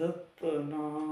दत्तना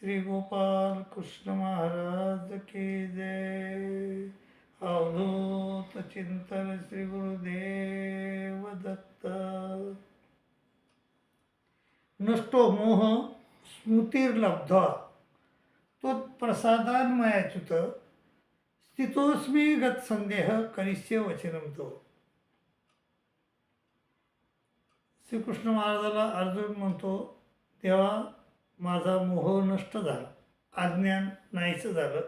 श्री गोपाल कृष्ण महाराज की जय. अवधूत चिंतन श्री गुरुदेव दत्त. नष्टो मोह स्मृतिर्लब्ध्वा तो प्रसादान्मयाच्युत स्थितोस्मी गतसंदेह करिष्य वचनम तो. श्रीकृष्ण महाराजाला अर्जुन म्हणतो तेव्हा माझा मोह नष्ट झाला. अज्ञान नाहीचं झालं.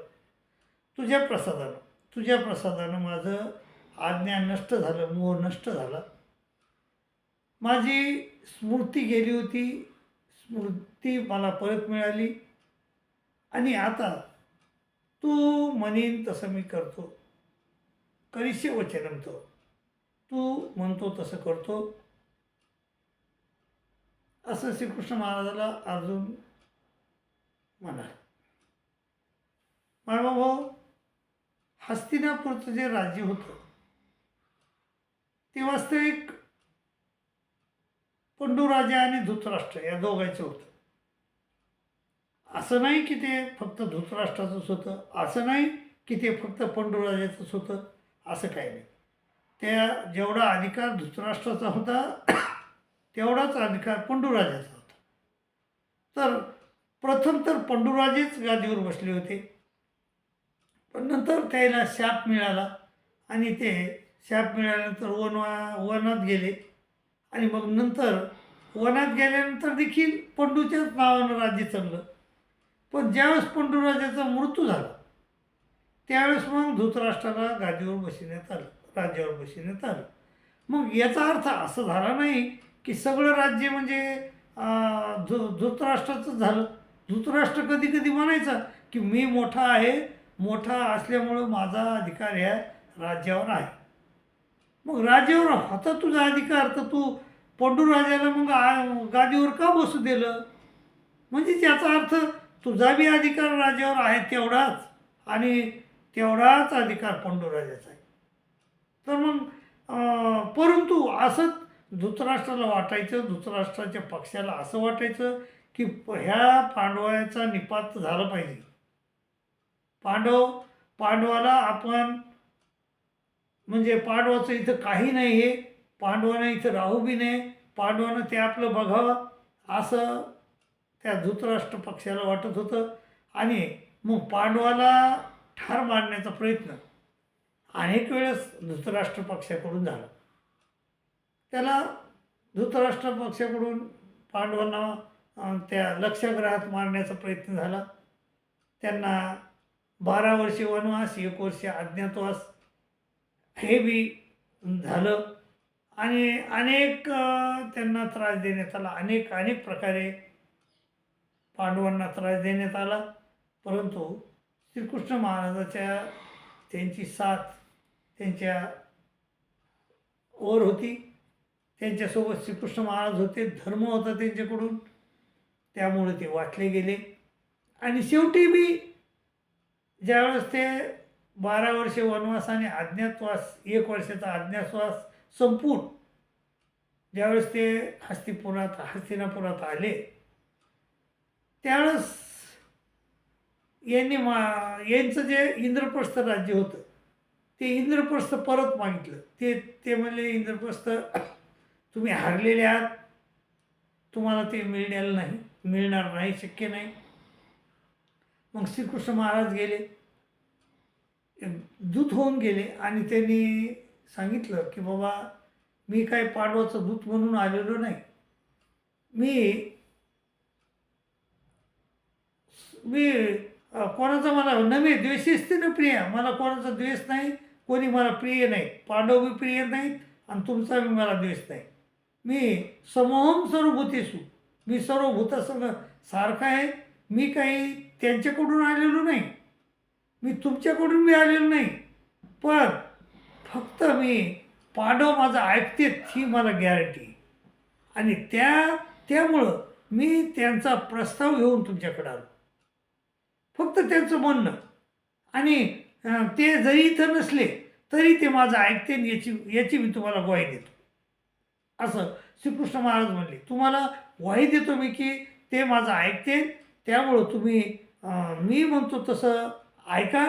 तुझ्या प्रसादानं तुझ्या प्रसादानं माझं अज्ञान नष्ट झालं मोह नष्ट झाला. माझी स्मृती गेली होती. स्मृती मला परत मिळाली. आणि आता तू म्हणीन तसं मी करतो. करिष्य वचनम तो तू म्हणतो तसं करतो. असं श्रीकृष्ण महाराजाला अर्जुन म्हणाल. भाऊ हस्तिनापूरचं जे राज्य होतं ते वास्तविक पंडूराजा आणि धृतराष्ट्र या दोघांचं होतं. असं नाही की ते फक्त धृतराष्ट्राचंच होतं असं नाही की ते फक्त पंडूराजाचंच होतं असं काही नाही. त्या जेवढा अधिकार धृतराष्ट्राचा होता तेवढाच अधिकार पंडूराजाचा होता. तर प्रथम तर पंडूराजेच गादीवर बसले होते. पण नंतर त्याला शाप मिळाला आणि ते शाप मिळाल्यानंतर वनवा वनात गेले. आणि मग नंतर वनात गेल्यानंतर देखील पंडूच्याच नावानं राज्य चाललं पण ज्यावेळेस पंडूराजाचा मृत्यू झाला त्यावेळेस मग धृतराष्ट्राला गादीवर बसविण्यात आलं राज्यावर बसविण्यात आलं. मग याचा अर्थ असं झाला नाही की सगळं राज्य म्हणजे धु धृतराष्ट्राचं धृतराष्ट्राचंच झालं. धृतराष्ट्र कधी कधी म्हणायचा की मी मोठा आहे मोठा असल्यामुळं माझा अधिकार ह्या राज्यावर आहे. मग राज्यावर होता तुझा अधिकार तर तू पंडूराजाला मग गादीवर का बसू दिलं? म्हणजे त्याचा अर्थ तुझा बी अधिकार राज्यावर आहे तेवढाच आणि तेवढाच अधिकार पंडूराजाचा आहे. तर मग परंतु असंच धृतराष्ट्राला वाटायचं धृतराष्ट्राच्या पक्षाला असं वाटायचं की प- ह्या पांडवाचा निपात झाला पाहिजे. पांडव पांडवाला आपण म्हणजे पांडवाचं इथं काही नाही आहे पांडवांना इथं राहू बी नाही पांडवानं ते आपलं बघावं असं त्या धृतराष्ट्र पक्षाला वाटत होतं. आणि मग पांडवाला ठार मारण्याचा प्रयत्न अनेक वेळेस धृतराष्ट्र पक्षाकडून झाला. त्याला धृतराष्ट्र पक्षाकडून पांडवांना त्या लक्षग्रहात मारण्याचा प्रयत्न झाला. त्यांना बारा वर्षे वनवास एक वर्ष अज्ञातवास हे बी झालं. आणि अनेक त्यांना त्रास देण्यात आला. अनेक अनेक प्रकारे पांडवांना त्रास देण्यात आला. परंतु श्रीकृष्ण महाराजाच्या त्यांची साथ त्यांच्या वर होती. त्यांच्यासोबत श्रीकृष्ण महाराज होते धर्म होता त्यांच्याकडून. त्यामुळे ते वाचले गेले. आणि शेवटी मी ज्यावेळेस ते बारा वर्षे वनवास आणि अज्ञातवास एक वर्षाचा अज्ञातवास संपून ज्यावेळेस ते हस्तिपुरात हस्तिनापुरात आले त्यावेळेस यांनी मा यांचं जे इंद्रप्रस्थ राज्य होतं ते इंद्रप्रस्थ परत मागितलं. ते ते म्हणले इंद्रप्रस्थ तुम्ही हारलेले आहात. तुम्हाला ते मिळण्याला नाही मिळणार नाही शक्य नाही. मग श्रीकृष्ण महाराज गेले. दूत होऊन गेले आणि त्यांनी सांगितलं की बाबा मी काय पांडवाचं दूत म्हणून आलेलो नाही. मी मी कोणाचा मला नवे द्वेषीच ना प्रिय. मला कोणाचा द्वेष नाही कोणी मला प्रिय नाही. पांडव बी प्रिय नाहीत आणि तुमचा बी मला द्वेष नाही. मी समोहम सर्वभूतेसू मी सर्व भूतासंग सारखा आहे. मी काही त्यांच्याकडून आलेलो नाही. मी तुमच्याकडून मी आलेलो नाही. पण फक्त मी पाडव माझं ऐकतेत ही मला गॅरंटी आणि त्या त्यामुळं मी त्यांचा प्रस्ताव घेऊन तुमच्याकडे आलो. फक्त त्यांचं म्हणणं. आणि ते जरी इथं नसले तरी ते माझं ऐकते याची याची मी तुम्हाला ग्वाही देतो. असं श्रीकृष्ण महाराज म्हणले. तुम्हाला वाही देतो मी की ते माझं ऐकते त्यामुळं तुम्ही मी म्हणतो तसं ऐका.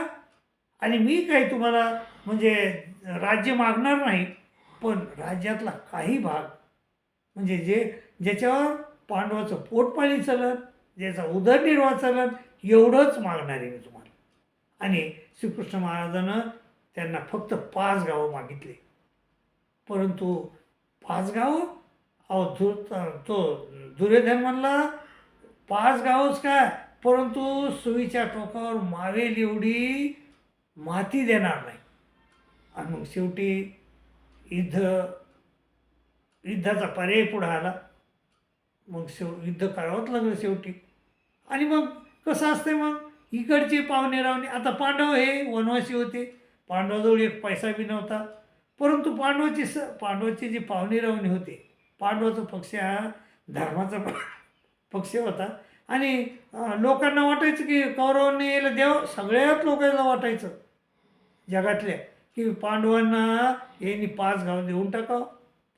आणि मी काही तुम्हाला म्हणजे राज्य मागणार नाही पण राज्यातला काही भाग म्हणजे जे ज्याच्यावर पांडवाचं पोटपाणी चलन ज्याचा उदरनिर्वाह चलन एवढंच मागणार आहे मी तुम्हाला. आणि श्रीकृष्ण महाराजानं त्यांना फक्त पाच गावं मागितले. परंतु पाच गाव अहो धु तो दुर्योधन म्हणला पाच गावच काय? परंतु सुईच्या टोकावर मावेल एवढी माती देणार नाही. आणि मग शेवटी युद्ध युद्धाचा पर्याय पुढं आला. मग शेव युद्ध करावंच लागलं शेवटी. आणि मग कसं असते मग? इकडचे पाहुणे रावणे आता पांडव हे वनवासी होते. पांडवाजवळ एक पैसा बी नव्हता. परंतु पांडवाची स पांडवाची जी पाहुणे रावणी होती पांडवाचा पक्ष हा धर्माचा पक्ष होता. आणि लोकांना वाटायचं की कौरवांनी यायला देव सगळ्यात लोकांना वाटायचं जगातल्या की पांडवांना यांनी पाच गाव देऊन टाकावं.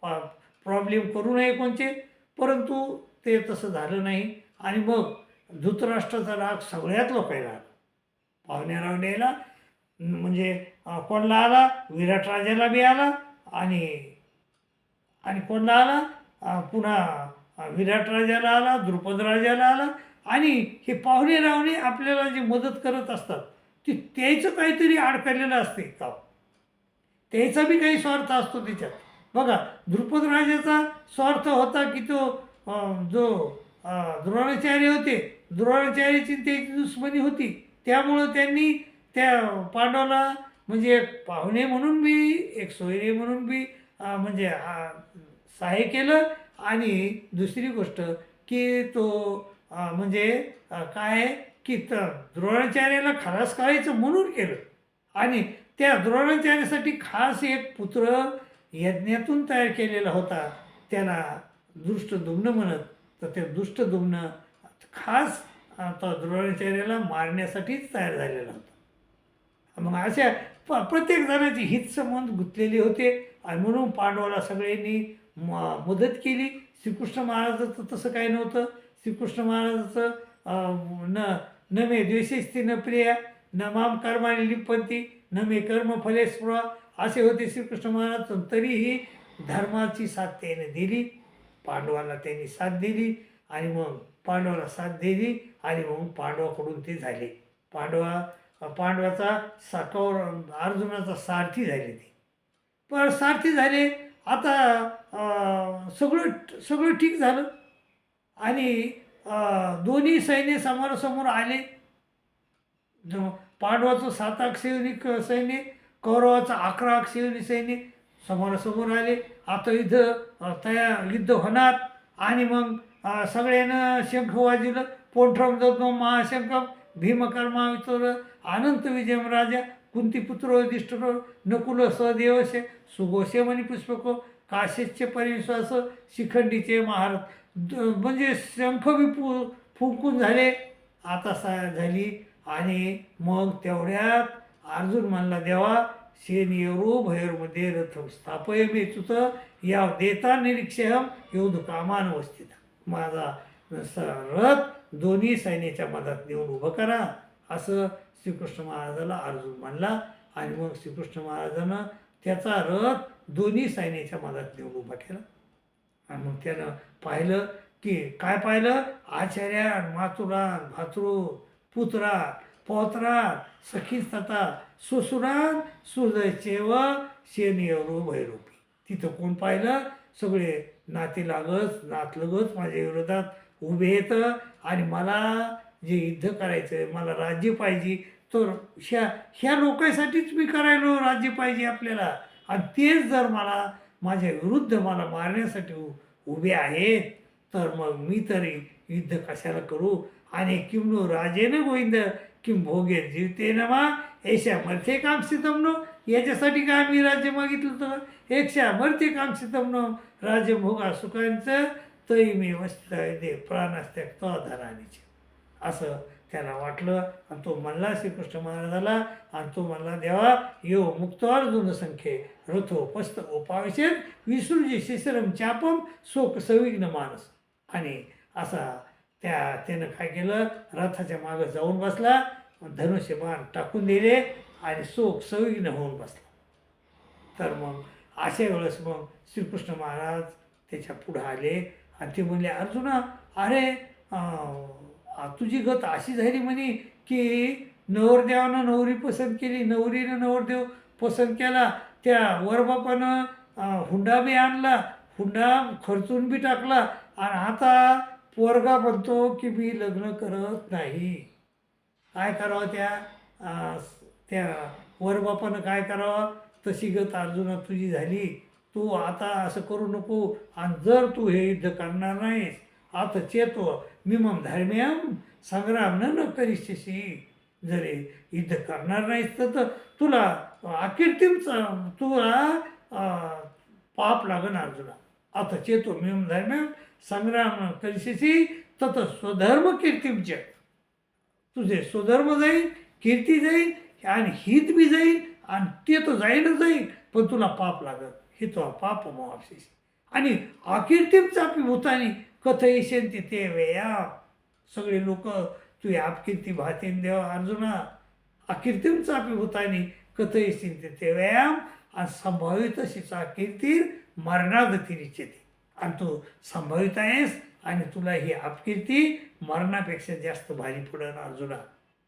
पा प्रॉब्लेम करू नये कोणचे परंतु ते तसं झालं नाही. आणि मग धृतराष्ट्राचा राग सगळ्यात लोकांना आला. पाहुण्या रावण्याला म्हणजे कोणला आला? विराट राजाला बी आला आणि आणि कोणला आला? पुन्हा विराट राजाला आला द्रुपद राजाला आला आणि हे पाहुणे रावणे आपल्याला जे मदत करत असतात ती त्याचं काहीतरी अडकलेलं असते का? त्याचा बी काही स्वार्थ असतो त्याच्यात. बघा द्रुपद राजाचा स्वार्थ होता की तो जो द्रोणाचार्य होते द्रोणाचार्याची त्याची दुश्मनी होती त्यामुळं त्यांनी त्या पांडवाला म्हणजे एक पाहुणे म्हणून बी एक सोयरे म्हणून बी म्हणजे सहाय्य केलं. आणि दुसरी गोष्ट की तो म्हणजे काय की तर द्रोणाचार्याला खलास करायचं म्हणून केलं. आणि त्या द्रोणाचार्यासाठी खास एक पुत्र यज्ञातून तयार केलेला होता. त्याला दुष्टदुम्न म्हणत तर ते दुष्टदुम्न खास तो द्रोणाचार्याला मारण्यासाठीच तयार झालेला होता. मग अशा प प्रत्येक जणाची हितसंबंध गुंतलेले होते. आणि म्हणून पांडवाला सगळ्यांनी म मदत केली. श्रीकृष्ण महाराजाचं तसं काही नव्हतं. श्रीकृष्ण महाराजाचं न न मे द्वेषस्ती न प्रिया न माम कर्माने लिपंती न मे कर्म फले असे होते श्रीकृष्ण महाराज. तरीही धर्माची साथ त्याने दिली. पांडवाला त्यांनी साथ दिली. आणि मग पांडवाला साथ दिली. आणि मग पांडवाकडून ते झाले. पांडवा पांडवाचा साकावर अर्जुनाचा सारथी झाले ते. पण सारथी झाले आता सगळं सगळं ठीक झालं. आणि दोन्ही सैन्य समोरासमोर आले. जो पांडवाचं सात आठ सैनिक सैन्य कौरवाचं अकरा आठ सैन्य समोरासमोर आले. आता युद्ध तयार युद्ध होणार. आणि मग सगळ्यांना शंख वाजवलं. पोंठ्रम दत्तो महाशंखम भीमकर्मा वितोर अनंत विजयम राजा कुंतीपुत्र युधिष्ठिरो नकुल सहदेवशे सुघोषे मणी पुष्पको काशेचे परिविश्वास शिखंडीचे महारथ. द- म्हणजे शंख बी फु फुंकून झाले. आता सा झाली आणि मग तेवढ्यात अर्जुन म्हणला देवा शेनियरो भैरमध्ये रथ स्थापय मे तुत या देता निरीक्षम योध कामान वस्तीत माझा स- रथ दोन्ही सैन्याच्या मधात देऊन उभं करा असं श्रीकृष्ण महाराजाला अर्जुन म्हणला. आणि मग श्रीकृष्ण महाराजानं त्याचा रथ दोन्ही सैन्याच्या मधात देऊन उभा केला. आणि मग त्यानं पाहिलं की काय पाहिलं? आचार्यान मातुरान भातृ पुत्रा पौत्रा सखी तथा सुसुरान व शेनियरो भैरूपी. तिथं कोण पाहिलं? सगळे नाते लागत नातलगत माझ्या विरोधात उभे येतं आणि मला जे युद्ध करायचं आहे मला राज्य पाहिजे तर ह्या ह्या लोकांसाठीच मी करायलो राज्य पाहिजे आपल्याला. आणि तेच जर मला माझ्या विरुद्ध मला मारण्यासाठी उ- उभे आहेत तर मग मी तरी युद्ध कशाला करू? आणि किमनो राजेने गोविंद किम भोगे जीवते मा ऐशा मरते काम सितमनो याच्यासाठी काय मी राज्य मागितलं तर? एकशा मरते काम सितमनो राज्य भोगा सुखांचं तरी मी वस्त दे प्राण तो धनानीचे. असं त्याला वाटलं आणि तो म्हणला श्रीकृष्ण महाराजाला आणि तो म्हणला देवा यो मुक्त अर्जुन संख्ये रथो पस्त उपाविशेत विसृजी शिशिरम चापम शोक सविघ्न मानस. आणि असा त्या त्यानं काय केलं रथाच्या मागं जाऊन बसला धनुष्य बाण टाकून दिले आणि शोक सविघ्न होऊन बसला. तर मग अशा वेळेस मग श्रीकृष्ण महाराज त्याच्या पुढं आले ते म्हणले अर्जुना अरे तुझी गत अशी झाली म्हणे की नवरदेवानं नवरी पसंत केली नवरीनं नवरदेव पसंत केला त्या वरबापानं हुंडा बी आणला हुंडा खर्चून बी टाकला आणि आता पोरगा म्हणतो की मी लग्न करत नाही. काय करावं त्या त्या वरबापानं काय करावं? तशी गत अर्जुना तुझी झाली तू आता असं करू नको आणि जर तू हे युद्ध करणार नाहीस आता चेतो मिमम धर्म्यम संग्राम न न करिष्यसी. जरी युद्ध करणार नाहीस तर तर तुला अकीर्तीमचा तुला पाप लागणार तुला. आता चेतो मिमम धर्म्यम संग्राम न करिष्यसी तत स्वधर्म कीर्तीमच तुझे स्वधर्म जाईल कीर्ती जाईल आणि हित बी जाईल आणि ते तर जाईलच जाईल पण तुला पाप लागत हे तो पाप मोहापशीस आणि अकीर्तीम चापी भूतानी कथयिष्यंती ते वेया. सगळे लोक तू अपकीर्ती भातीन देव अर्जुना. अकीर्तीम चापी भूतानी कथयिष्यंती ते व्यायाम आणि संभावित शिचा कीर्ती मरणागतीरिचेते आणि तू संभावित आहेस आणि तुला ही अपकीर्ती मरणापेक्षा जास्त भारी पडन अर्जुना.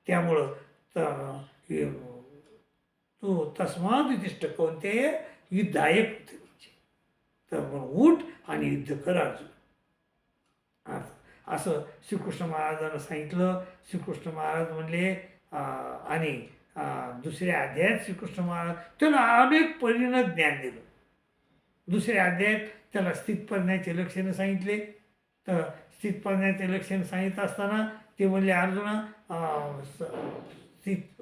त्यामुळं तर तू तस्माद युधिष्ठ कोणते? युद्धायक होते म्हणजे. तर मग उठ आणि युद्ध कर अर्जुन. असं- श्रीकृष्ण महाराजांना सांगितलं. श्रीकृष्ण महाराज म्हणले आणि दुसऱ्या अध्यायात श्रीकृष्ण महाराज त्याला अनेक परीनं ज्ञान दिलं. दुसऱ्या अध्यायात त्याला स्थितपर्ण्याचे लक्षणं सांगितले. तर स्थितपर्ण्याचे लक्षण सांगित असताना ते म्हणले अर्जुना स्थित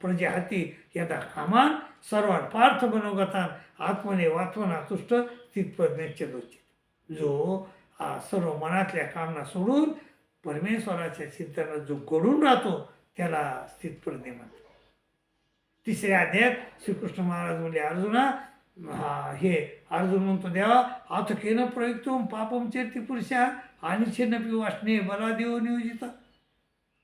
प्रजा हाती यदा कामान सर्वात पार्थ मनोगतान आत्मने वात्मना तुष्ट स्थितप्रज्ञाचे जो सर्व मनातल्या कामना सोडून परमेश्वराच्या चिंतनात जो घडून राहतो त्याला स्थितप्रज्ञे म्हणतो. तिसऱ्या अध्यायात श्रीकृष्ण महाराज म्हणजे अर्जुना हा हे अर्जुन म्हणतो देवा आता केनं प्रयुक्त पापम चेती पुरुषा आणि छिन्न वासने बला देव नियोजित.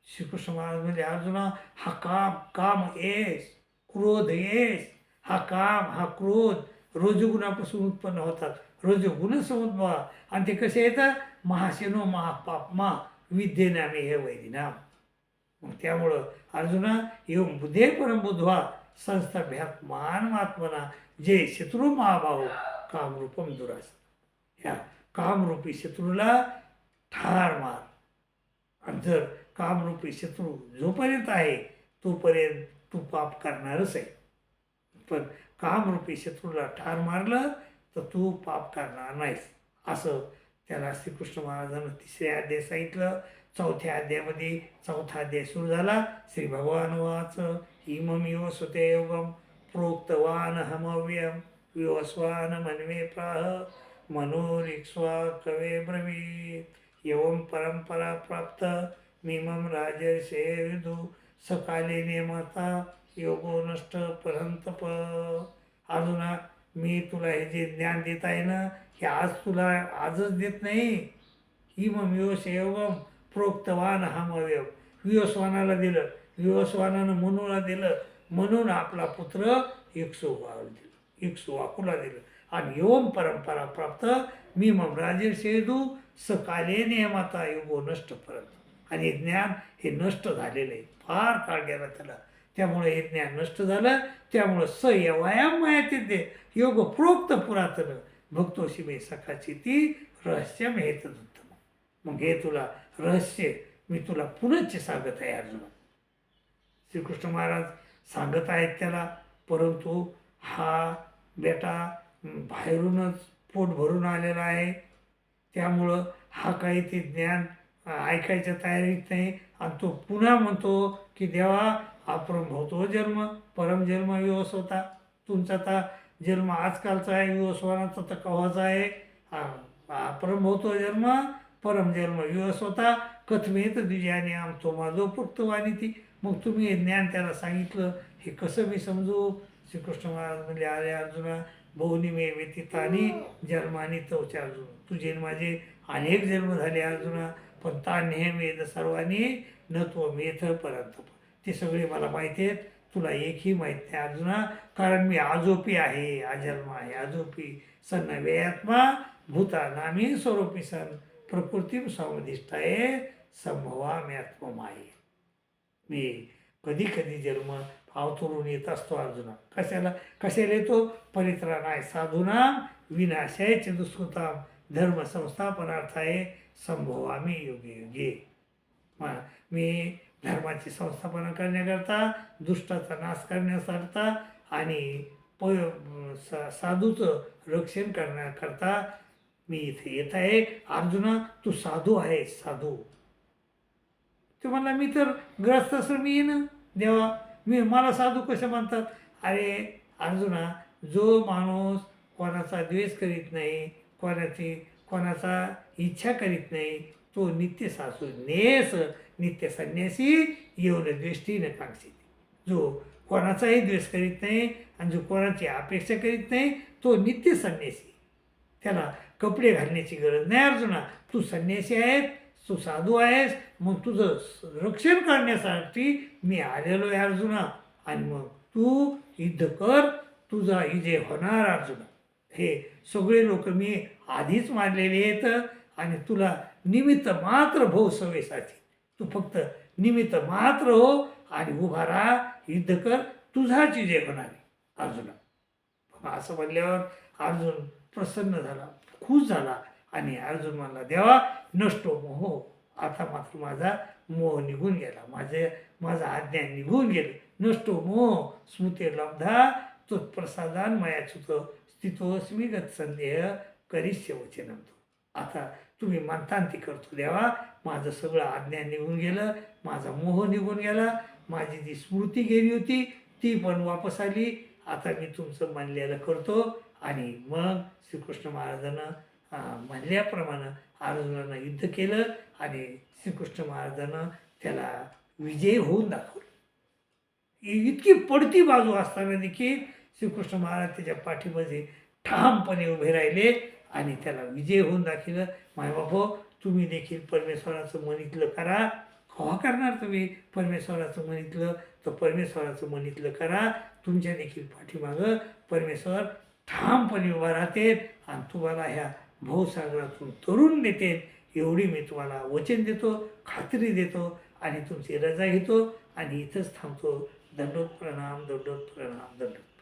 श्रीकृष्ण महाराज म्हणजे अर्जुना हा काम काम येस. क्रोध येस हा काम हा क्रोध रजोगुणापासून उत्पन्न होतात. रजोगुण समुद्भवा आणि ते कसे येतं? महाशेनो महापापमा विद्येनामे हे वैदिनाम. मग त्यामुळं अर्जुना एवं बुद्धे परमबुद्ध्वा संस्थाभ्यात महान महात्मना जे शत्रू महाभाव कामरूपम दुरास. ह्या कामरूपी शत्रूला ठार मार. आणि जर कामरूपी शत्रू जोपर्यंत आहे तोपर्यंत तू पाप करणारच आहे. पण कामरूपी शत्रूला ठार मारलं तर तू पाप करणार नाहीस. असं त्याला श्रीकृष्ण महाराजांना तिसऱ्या अध्याय सांगितलं. चौथ्या अध्यायामध्ये चौथा अध्याय सुरू झाला. श्री भगवान वाच इमम यो सुते प्रोक्तवान हमव्यम विवस्वान मन्वे प्राह मनोरिक्ष्वा कवे ब्रवीत। एवं परंपरा प्राप्त मिमम राजर्षे विदु। सकाले नेमता योगो नष्ट परंतप अजुना मी तुला हे जे ज्ञान देत आहे ना हे आज तुला आजच देत नाही. इमम योश एवम प्रोक्तवान हमव्यम विवस्वानाला दिलं. विवस्वानानं मनूला दिलं. म्हणून आपला पुत्र एकसोवाला दिलं. एकसोवाकुला दिलं. आणि योम परंपरा प्राप्त मी मग राजेशेदू सकाले नियमाता योगो नष्ट परत आणि हे ज्ञान हे नष्ट झालेलं आहे. फार काळ गेला त्याला. त्यामुळे हे ज्ञान नष्ट झालं. त्यामुळं स यवायाम मायाती ते योग प्रोक्त पुरातन भक्तोशी मी सखाची ती रहस्यम हेत. मग हे तुला रहस्य मी तुला पुनश्च सांगत आहे अर्जुन. श्रीकृष्ण महाराज सांगत आहेत त्याला परंतु हा बेटा बाहेरूनच पोट भरून आलेला आहे. त्यामुळं हा काही ते ज्ञान ऐकायच्या तयारीत नाही. आणि तो पुन्हा म्हणतो की देवा आपण भोवतो जन्म परमजन्म विवस होता. तुमचा आता जन्म आजकालचा आहे विवस्वानाचा तर कव्हाचा आहे. हा हा परमभवतो जन्म परमजन्म विवस होता. कथमेत द्विजाने आमतो माझो फक्त ती मग तुम्ही हे ज्ञान त्याला सांगितलं. हे कसं मी समजू? श्रीकृष्ण महाराज म्हणजे अरे अर्जुना बहुनी मे व्यतीतानी जन्मानी तवच्या अर्जुन तुझे माझे अनेक जन्म झाले अर्जुना. पण ता नेहमी सर्वांनी न तो मेथ परंत ते सगळे मला माहिती आहेत. तुला एकही माहीत नाही अजून कारण मी आजोपी आहे अजन्म आहे आजोपी सन वेयात्मा भूता नामी स्वरूपी सन प्रकृती समधिष्ठाये संभवा आत्ममाये मी कधी कधी जन्म अवतरून येत असतो अर्जुना. कशाला? कशाला येतो? परित्राणाय साधूना विनाशय चंदुस्कृताम धर्म संस्थापनार्थ आहे संभवामी युगे युगे मी धर्माची संस्थापना करण्याकरता दुष्टाचा नाश करण्याकरता आणि प सा साधूचं रक्षण करण्याकरता मी इथे येत आहे. अर्जुना तू साधू आहेस साधू. ते म्हणला मी तर ग्रस्त असं मी येईन देवा मी मला साधू कसे म्हणतात अरे अर्जुना जो माणूस कोणाचा द्वेष करीत नाही कोणाची कोणाचा इच्छा करीत नाही. तो नित्य सासू नेस नित्य संन्यासी येऊन द्वेष्टी न कांक्षित. जो कोणाचाही द्वेष करीत नाही आणि जो कोणाची अपेक्षा करीत नाही तो नित्य संन्यासी. त्याला कपडे घालण्याची गरज नाही अर्जुना. तू संन्यासी आहेस तू साधू आहेस मग तुझं रक्षण करण्यासाठी मी आलेलो आहे अर्जुना. आणि मग तू युद्ध कर तुझा विजय होणार अर्जुना. हे सगळे लोक मी आधीच मारलेले आहेत. आणि तुला निमित्त मात्र भाऊ सवेसाठी. तू फक्त निमित्त मात्र हो आणि उभा राहा युद्ध कर तुझाची जय होणार. अर्जुना असं म्हणल्यावर अर्जुन प्रसन्न झाला खुश झाला आणि अर्जुन म्हणला देवा नष्टो हो, मोह हो. आता मात्र माझा मोह निघून गेला. माझे माझा आज्ञान निघून गेले. नष्टो हो, मोह. स्मृती लब्धा तो प्रसादान मयाच्युत स्थितोस्मी गत संदेह करिष्य वचनम आता तुम्ही म्हणतान ती करतो देवा माझं सगळं अज्ञान निघून गेलं माझा मोह निघून गेला माझी जी स्मृती गेली होती ती पण वापस आली. आता मी तुमचं म्हणलेलं करतो आणि मग श्रीकृष्ण महाराजानं अं, म्हणल्याप्रमाणे अर्जुनानं युद्ध केलं आणि श्रीकृष्ण महाराजानं त्याला विजय होऊन दाखवलं. इतकी पडती बाजू असताना देखील श्रीकृष्ण महाराज त्याच्या पाठीमध्ये ठामपणे उभे राहिले. आणि त्याला विजय होऊन दाखवलं मायबापो तुम्ही देखील परमेश्वराचं मनितलं करा. कव्हा करणार तुम्ही परमेश्वराचं मनितलं तर परमेश्वराचं मनितलं करा. तुमच्या देखील पाठीमागं परमेश्वर ठामपणे उभा राहते आणि तुम्हाला ह्या भवसागरातून तरुण नेते एवढी मी तुम्हाला वचन देतो खात्री देतो आणि तुमची रजा घेतो आणि इथंच थांबतो. दंडोत प्रणाम दंडोत प्रणाम दंडोत.